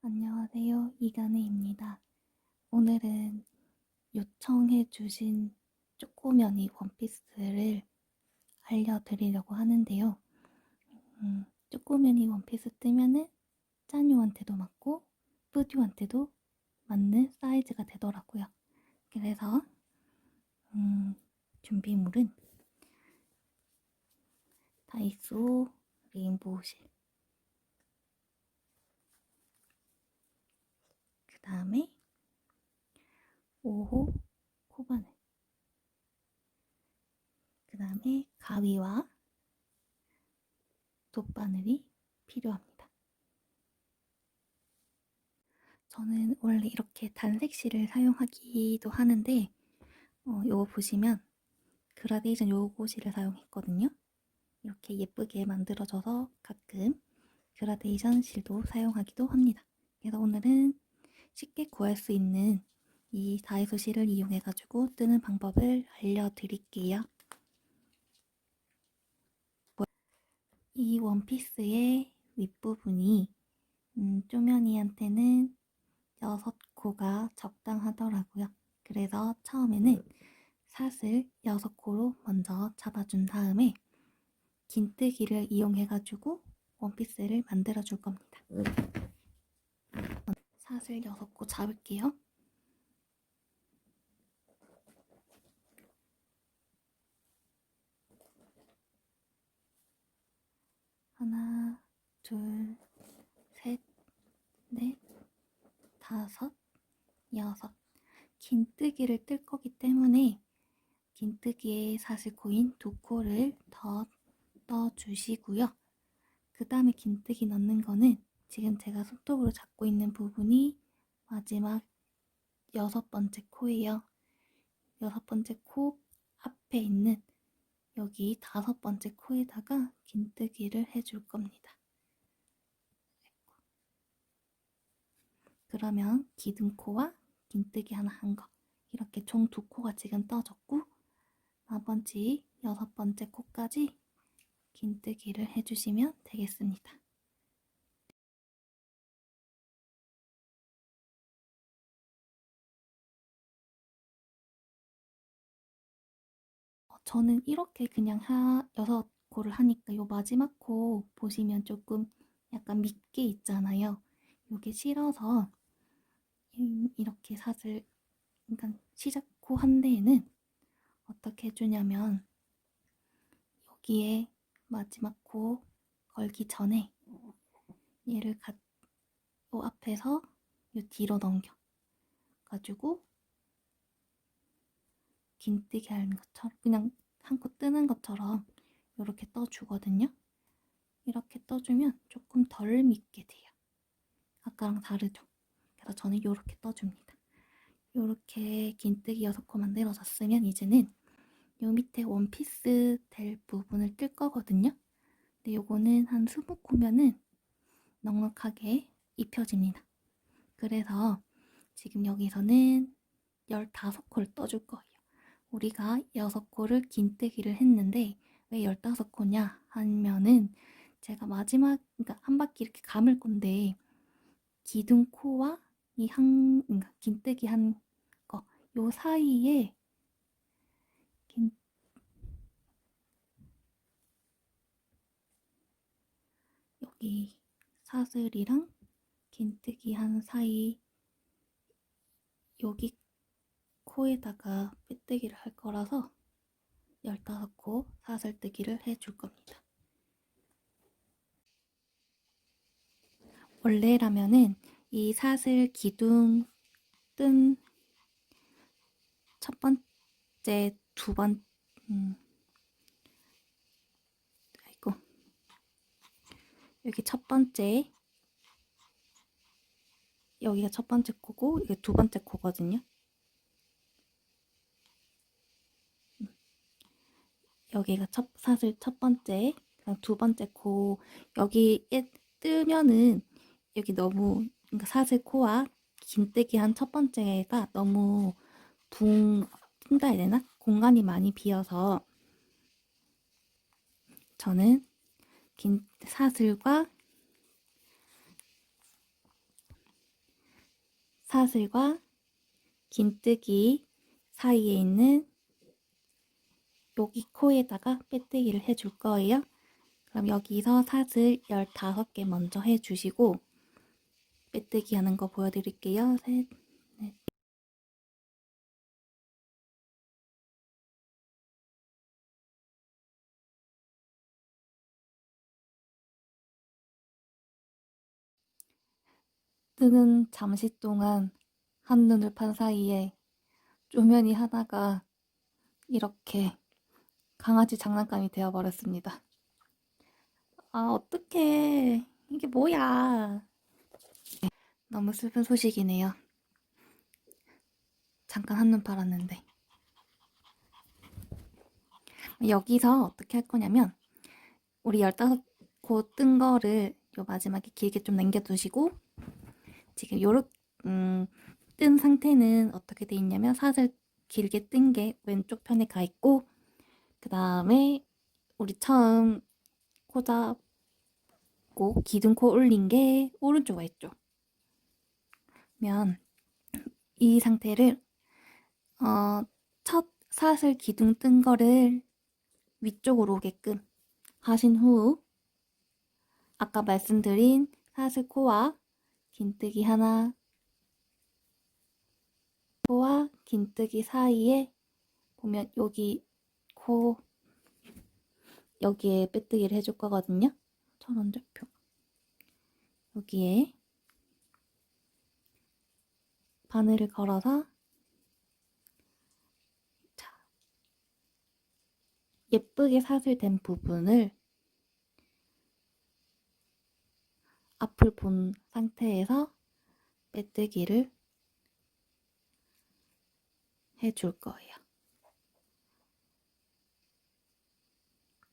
안녕하세요. 이간혜입니다. 오늘은 요청해 주신 쪼꼬면이 원피스를 알려드리려고 하는데요. 음, 쪼꼬면이 원피스 뜨면은 짠요한테도 맞고 뿌듀한테도 맞는 사이즈가 되더라고요. 그래서 음, 준비물은 다이소 레인보우 실그 다음에 5호 코바늘 그 다음에 가위와 돗바늘이 필요합니다. 저는 원래 이렇게 단색실을 사용하기도 하는데 어, 요거 보시면 그라데이션 요고실을 사용했거든요. 이렇게 예쁘게 만들어져서 가끔 그라데이션 실도 사용하기도 합니다. 그래서 오늘은 쉽게 구할 수 있는 이 다이소 실을 이용해 가지고 뜨는 방법을 알려드릴게요. 이 원피스의 윗부분이 음, 쪼면이한테는 6코가 적당하더라고요. 그래서 처음에는 사슬 6코로 먼저 잡아준 다음에 긴뜨기를 이용해가지고 원피스를 만들어 줄 겁니다. 사슬 6코 잡을게요. 하나, 둘, 셋, 넷, 다섯, 여섯. 긴뜨기를 뜰 거기 때문에 긴뜨기에 사슬 코인 두 코를 더 넣어주시고요. 그 다음에 긴뜨기 넣는 거는 지금 제가 손톱으로 잡고 있는 부분이 마지막 여섯 번째 코예요. 여섯 번째 코 앞에 있는 여기 다섯 번째 코에다가 긴뜨기를 해줄 겁니다. 그러면 기둥코와 긴뜨기 하나 한 거. 이렇게 총 두 코가 지금 떠졌고, 나머지 여섯 번째 코까지 긴뜨기를 해주시면 되겠습니다. 저는 이렇게 그냥 하, 여섯 코를 하니까 요 마지막 코 보시면 조금 약간 밑게 있잖아요. 요게 싫어서 이- 이렇게 사슬, 그러니까 시작 코 한 대에는 어떻게 해주냐면 여기에 마지막 코 걸기 전에 얘를 가, 요 앞에서 요 뒤로 넘겨 가지고 긴뜨기 하는 것처럼 그냥 한 코 뜨는 것처럼 이렇게 떠주거든요. 이렇게 떠주면 조금 덜 믿게 돼요. 아까랑 다르죠? 그래서 저는 이렇게 떠줍니다. 이렇게 긴뜨기 6코 만들어졌으면 이제는 요 밑에 원피스 될 부분을 뜰 거거든요. 근데 요거는 한 20코면은 넉넉하게 입혀집니다. 그래서 지금 여기서는 15코를 떠줄 거예요. 우리가 6코를 긴뜨기를 했는데 왜 15코냐 하면은 제가 마지막 그러니까 한 바퀴 이렇게 감을 건데 기둥 코와 이한 그러니까 긴뜨기 한 거 요 사이에 긴 여기 사슬이랑 긴뜨기 한 사이 여기 코에다가 빼뜨기를 할 거라서 15코 사슬뜨기를 해줄 겁니다. 원래라면은 이 사슬 기둥 뜬 첫 번째, 두 번, 음, 아이고, 여기 첫 번째, 여기가 첫 번째 코고, 이게 두 번째 코거든요. 여기가 첫 사슬 첫 번째, 두 번째 코, 여기에 뜨면은 여기 너무 그러니까 사슬 코와 긴뜨기 한 첫 번째가 너무 붕 뜬다 해야 되나? 공간이 많이 비어서 저는 긴 사슬과 사슬과 긴뜨기 사이에 있는 여기 코에다가 빼뜨기를 해줄 거예요. 그럼 여기서 사슬 15개 먼저 해주시고 빼뜨기 하는 거 보여드릴게요. 셋, 넷. 뜨는 잠시 동안 한눈을 판 사이에 쪼면이 하나가 이렇게 강아지 장난감이 되어버렸습니다. 아, 어떡해. 이게 뭐야. 너무 슬픈 소식이네요. 잠깐 한눈 팔았는데. 여기서 어떻게 할 거냐면, 우리 15코 뜬 거를 요 마지막에 길게 좀 남겨두시고, 지금 요렇게, 음, 뜬 상태는 어떻게 돼 있냐면, 사슬 길게 뜬 게 왼쪽 편에 가 있고, 그 다음에 우리 처음 코 잡고 기둥코 올린 게 오른쪽 와 있죠. 면이 상태를 어, 첫 사슬 기둥 뜬 거를 위쪽으로 오게끔 하신 후 아까 말씀드린 사슬 코와 긴뜨기 하나 코와 긴뜨기 사이에 보면 여기 코 여기에 빼뜨기를 해줄 거거든요. 천원절표 여기에 바늘을 걸어서 자 예쁘게 사슬된 부분을 앞을 본 상태에서 빼뜨기를 해줄 거예요.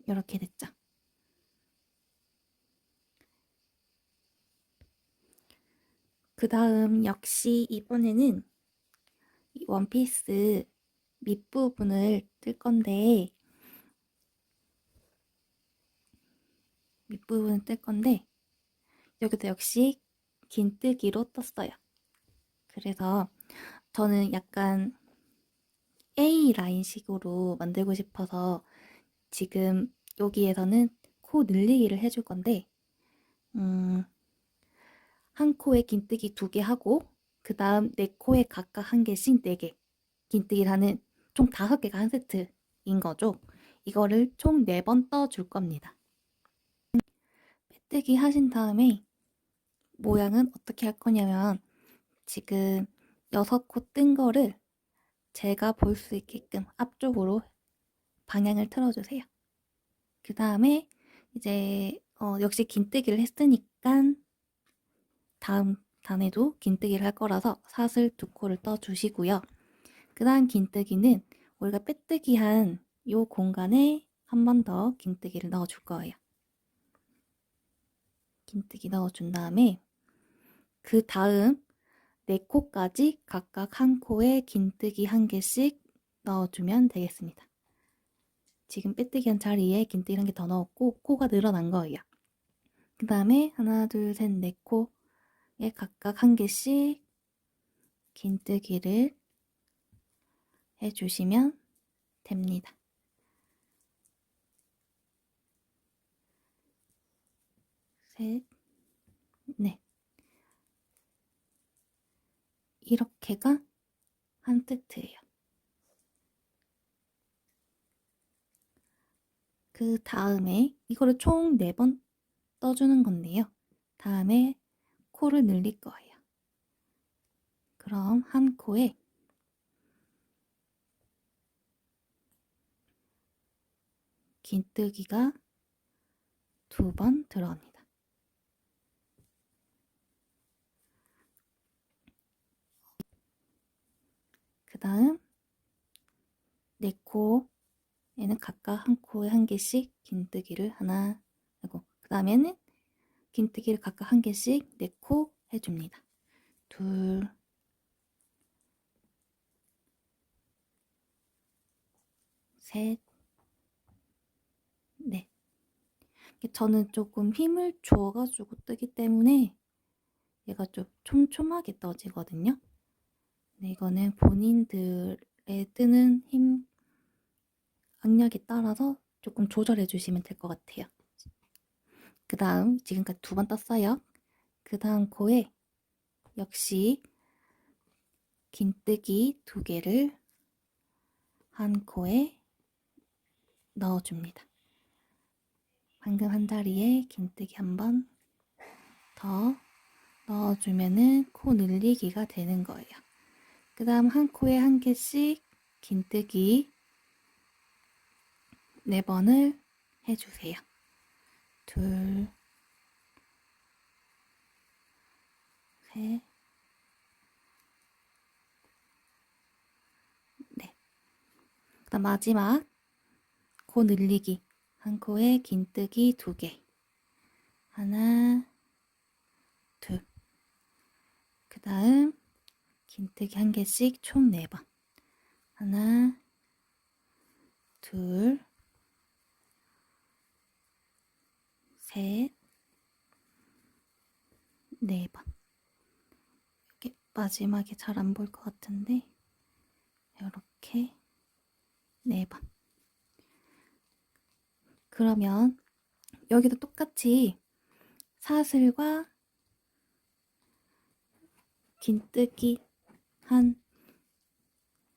이렇게 됐죠. 그 다음 역시 이번에는 이 원피스 밑부분을 뜰 건데 밑부분을 뜰 건데 여기도 역시 긴뜨기로 떴어요. 그래서 저는 약간 A 라인식으로 만들고 싶어서 지금 여기에서는 코 늘리기를 해줄 건데 음, 한 코에 긴뜨기 두 개 하고 그 다음 네 코에 각각 한 개씩 네 개 긴뜨기를 하는 총 다섯 개가 한 세트인 거죠. 이거를 총 네 번 떠줄 겁니다. 빼뜨기 하신 다음에 모양은 어떻게 할 거냐면 지금 여섯 코 뜬 거를 제가 볼 수 있게끔 앞쪽으로 방향을 틀어주세요. 그 다음에 이제 어, 역시 긴뜨기를 했으니까 다음 단에도 긴뜨기를 할 거라서 사슬 두 코를 떠주시고요. 그 다음 긴뜨기는 우리가 빼뜨기 한 이 공간에 한 번 더 긴뜨기를 넣어줄 거예요. 긴뜨기 넣어준 다음에 그 다음 네 코까지 각각 한 코에 긴뜨기 한 개씩 넣어주면 되겠습니다. 지금 빼뜨기 한 자리에 긴뜨기 한개더 넣었고 코가 늘어난 거예요. 그 다음에 하나, 둘, 셋, 넷 코에 각각 한 개씩 긴뜨기를 해주시면 됩니다. 셋, 넷. 이렇게가 한 세트예요. 그 다음에 이거를 총 4번 떠주는 건데요. 다음에 코를 늘릴 거예요. 그럼 한 코에 긴뜨기가 두 번 들어갑니다. 그 다음 네코 에는 각각 한 코에 한 개씩 긴뜨기를 하나 하고 그 다음에는 긴뜨기를 각각 한 개씩 네 코 해줍니다. 둘, 셋, 넷. 저는 조금 힘을 줘가지고 뜨기 때문에 얘가 좀 촘촘하게 떠지거든요. 근데 이거는 본인들의 뜨는 힘 악력에 따라서 조금 조절해 주시면 될 것 같아요. 그 다음 지금까지 두 번 떴어요. 그 다음 코에 역시 긴뜨기 두 개를 한 코에 넣어줍니다. 방금 한 자리에 긴뜨기 한 번 더 넣어주면은 코 늘리기가 되는 거예요. 그 다음 한 코에 한 개씩 긴뜨기 네 번을 해주세요. 둘, 셋, 넷. 그 다음 마지막 코 늘리기 한 코에 긴 뜨기 두 개. 하나, 둘. 그 다음 긴 뜨기 한 개씩 총 네 번. 하나, 둘, 셋, 네 번. 이렇게 마지막에 잘안 보일 것 같은데, 이렇게 네 번. 그러면 여기도 똑같이 사슬과 긴뜨기 한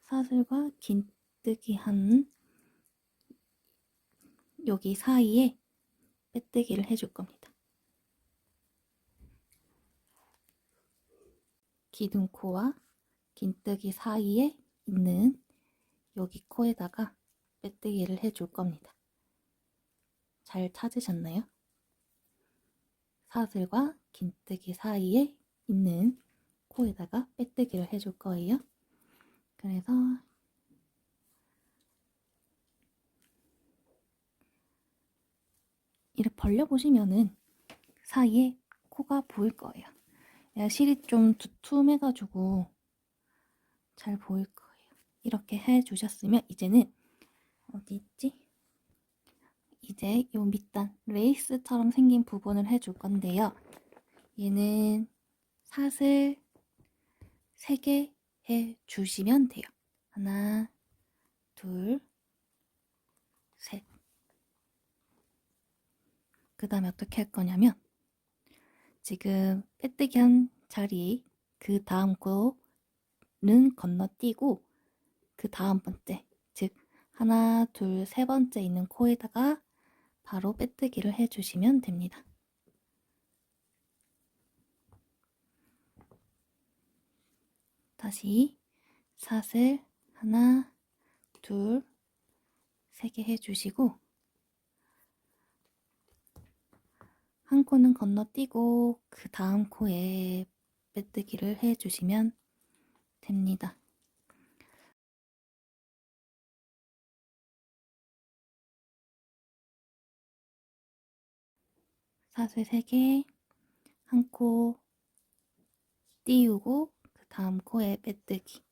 사슬과 긴뜨기 한 여기 사이에 빼뜨기를 해줄 겁니다. 기둥코와 긴뜨기 사이에 있는 여기 코에다가 빼뜨기를 해줄 겁니다. 잘 찾으셨나요? 사슬과 긴뜨기 사이에 있는 코에다가 빼뜨기를 해줄 거예요. 그래서 이렇게 벌려보시면은 사이에 코가 보일 거예요. 얘가 실이 좀 두툼해가지고 잘 보일 거예요. 이렇게 해주셨으면 이제는 어디 있지? 이제 요 밑단 레이스처럼 생긴 부분을 해줄 건데요. 얘는 사슬 3개 해주시면 돼요. 하나, 둘, 셋. 그 다음에 어떻게 할 거냐면 지금 빼뜨기 한 자리 그 다음 코는 건너뛰고 그 다음 번째 즉 하나, 둘, 세 번째 있는 코에다가 바로 빼뜨기를 해주시면 됩니다. 다시 사슬 하나, 둘, 세 개 해주시고 한 코는 건너뛰고 그 다음 코에 빼뜨기를 해주시면 됩니다. 사슬 3개, 한 코 띄우고 그 다음 코에 빼뜨기.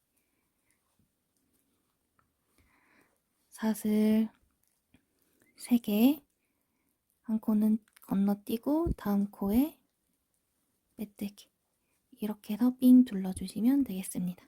사슬 3개, 한 코는 건너뛰고 다음 코에 빼뜨기. 이렇게 해서 삥 둘러주시면 되겠습니다.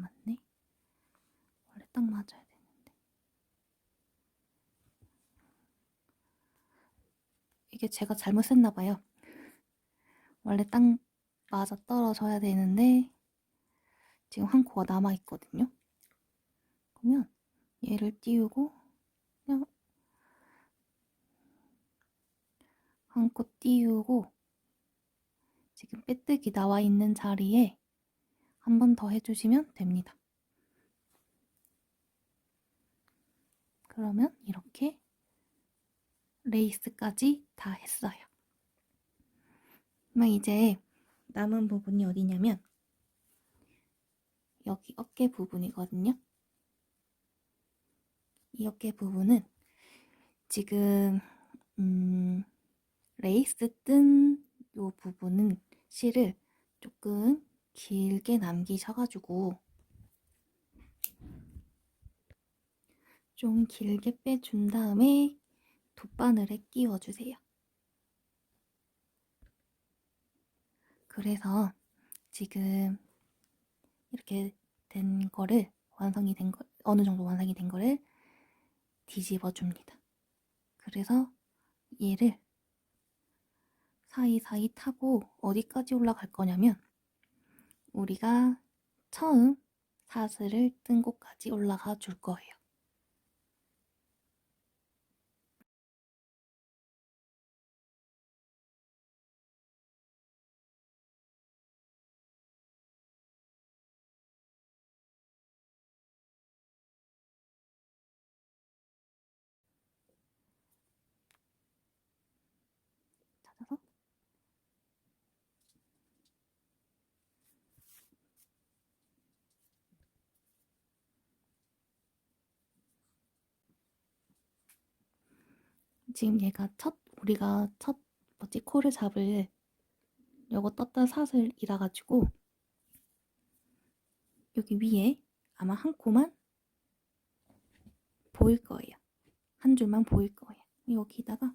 안 맞네. 원래 딱 맞아야 되는데. 이게 제가 잘못했나 봐요. 원래 딱 맞아 떨어져야 되는데 지금 한 코가 남아 있거든요. 그러면 얘를 띄우고 그냥 한 코 띄우고 지금 빼뜨기 나와 있는 자리에 한 번 더 해주시면 됩니다. 그러면 이렇게 레이스까지 다 했어요. 그럼 이제 남은 부분이 어디냐면 여기 어깨 부분이거든요. 이 어깨 부분은 지금 음, 레이스 뜬이 부분은 실을 조금 길게 남기셔가지고 좀 길게 빼준 다음에 돗바늘에 끼워주세요. 그래서 지금 이렇게 된 거를 완성이 된 거, 어느 정도 완성이 된 거를 뒤집어 줍니다. 그래서 얘를 사이사이 타고 어디까지 올라갈 거냐면 우리가 처음 사슬을 뜬 곳까지 올라가 줄 거예요. 찾아서 지금 얘가 첫 우리가 첫 뭐지 코를 잡을 요거 떴던 사슬 이라 가지고 여기 위에 아마 한 코만 보일 거예요. 한 줄만 보일 거예요. 여기다가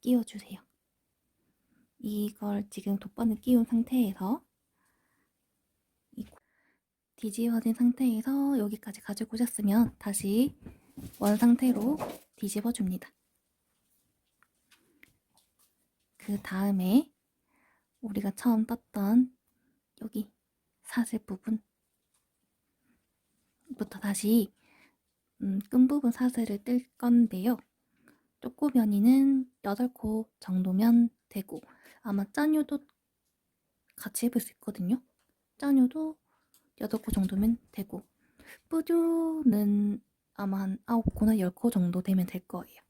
끼워주세요. 이걸 지금 돗바늘 끼운 상태에서 이 뒤집어진 상태에서 여기까지 가지고 오셨으면 다시 원 상태로 뒤집어 줍니다. 그 다음에 우리가 처음 떴던 여기 사슬 부분 부터 다시 음, 끈 부분 사슬을 뜰 건데요. 쪼꼬면이는 8코 정도면 되고 아마 짜뇨도 같이 해볼 수 있거든요. 짜뇨도 8코 정도면 되고 뿌듀는 아마 한 9코나 10코 정도 되면 될 거예요.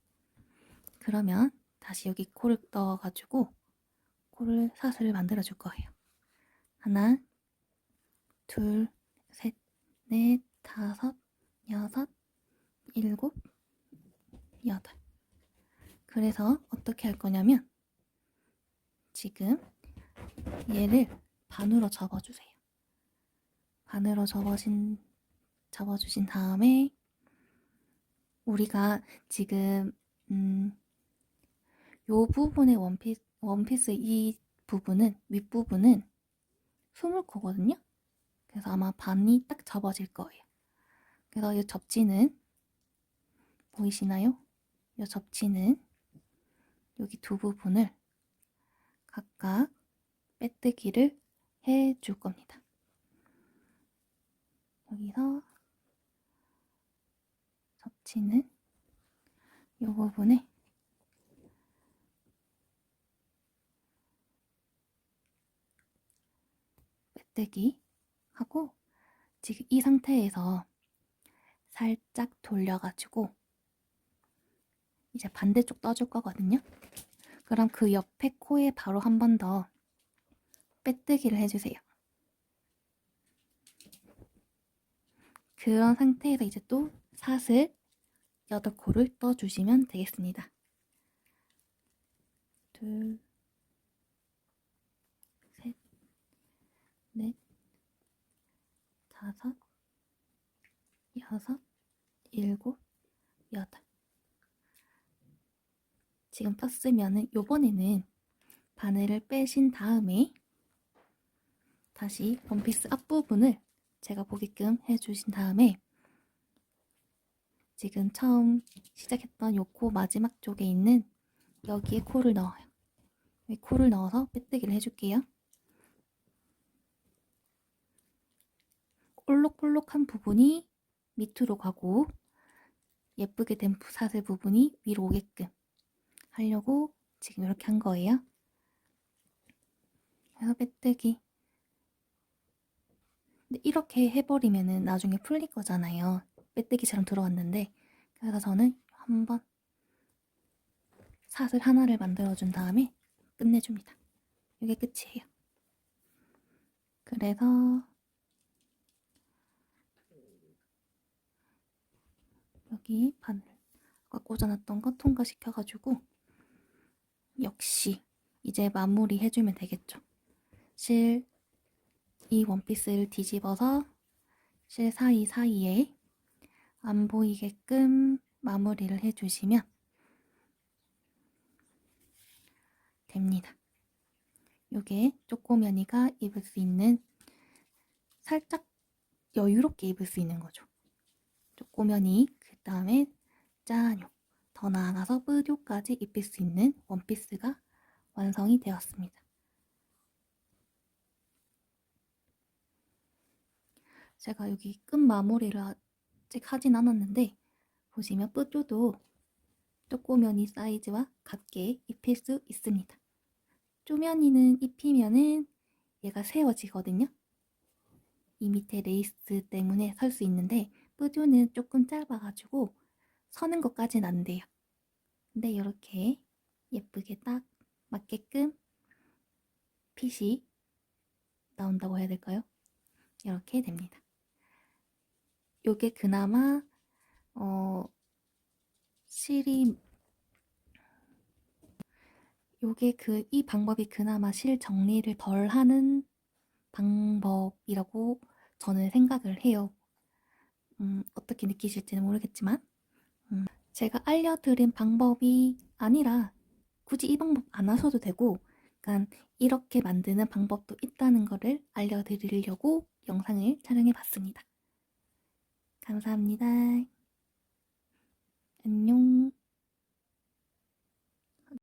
그러면 다시 여기 코를 넣어가지고 코를 사슬을 만들어 줄 거예요. 하나, 둘, 셋, 넷, 다섯, 여섯, 일곱, 여덟. 그래서 어떻게 할 거냐면 지금 얘를 반으로 접어주세요. 반으로 접어진, 접어주신 다음에 우리가 지금 음, 요 부분의 원피스, 원피스 이 부분은 윗부분은 수물코거든요. 그래서 아마 반이 딱 접어질 거예요. 그래서 이 접지는 보이시나요? 이 접지는 여기 두 부분을 각각 빼뜨기를 해 줄 겁니다. 여기서 접지는 이 부분에 빼뜨기 하고 지금 이 상태에서 살짝 돌려가지고 이제 반대쪽 떠줄 거거든요. 그럼 그 옆에 코에 바로 한 번 더 빼뜨기를 해주세요. 그런 상태에서 이제 또 사슬 8코를 떠주시면 되겠습니다. 둘, 셋, 넷, 다섯, 여섯, 일곱, 여덟. 지금 떴으면은 요번에는 바늘을 빼신 다음에 다시 원피스 앞부분을 제가 보게끔 해주신 다음에 지금 처음 시작했던 요 코 마지막 쪽에 있는 여기에 코를 넣어요. 코를 넣어서 빼뜨기를 해줄게요. 볼록볼록한 부분이 밑으로 가고 예쁘게 된 사슬 부분이 위로 오게끔 하려고 지금 이렇게 한 거예요. 그래서 빼뜨기. 근데 이렇게 해버리면은 나중에 풀릴 거잖아요. 빼뜨기처럼 들어왔는데 그래서 저는 한번 사슬 하나를 만들어준 다음에 끝내줍니다. 이게 끝이에요. 그래서 여기 바늘 아까 꽂아놨던 거 통과시켜가지고 역시 이제 마무리 해주면 되겠죠. 실 이 원피스를 뒤집어서 실 사이사이에 안 보이게끔 마무리를 해주시면 됩니다. 요게 쪼꼬면이가 입을 수 있는 살짝 여유롭게 입을 수 있는 거죠. 쪼꼬면이 그 다음에 짜뇨 더 나아가서 뿌요까지 입힐 수 있는 원피스가 완성이 되었습니다. 제가 여기 끝 마무리를 아직 하진 않았는데 보시면 뿌요도 쪼꼬면이 사이즈와 같게 입힐 수 있습니다. 쪼면이는 입히면은 얘가 세워지거든요. 이 밑에 레이스 때문에 설 수 있는데 뿌조는 조금 짧아가지고 서는 것까진 안 돼요. 근데 이렇게 예쁘게 딱 맞게끔 핏이 나온다고 해야 될까요? 이렇게 됩니다. 요게 그나마 어 실이 요게 그 이 방법이 그나마 실 정리를 덜 하는 방법이라고 저는 생각을 해요. 음, 어떻게 느끼실지는 모르겠지만, 음, 제가 알려드린 방법이 아니라 굳이 이 방법 안 하셔도 되고, 그러니까 이렇게 만드는 방법도 있다는 거를 알려드리려고 영상을 촬영해 봤습니다. 감사합니다. 안녕.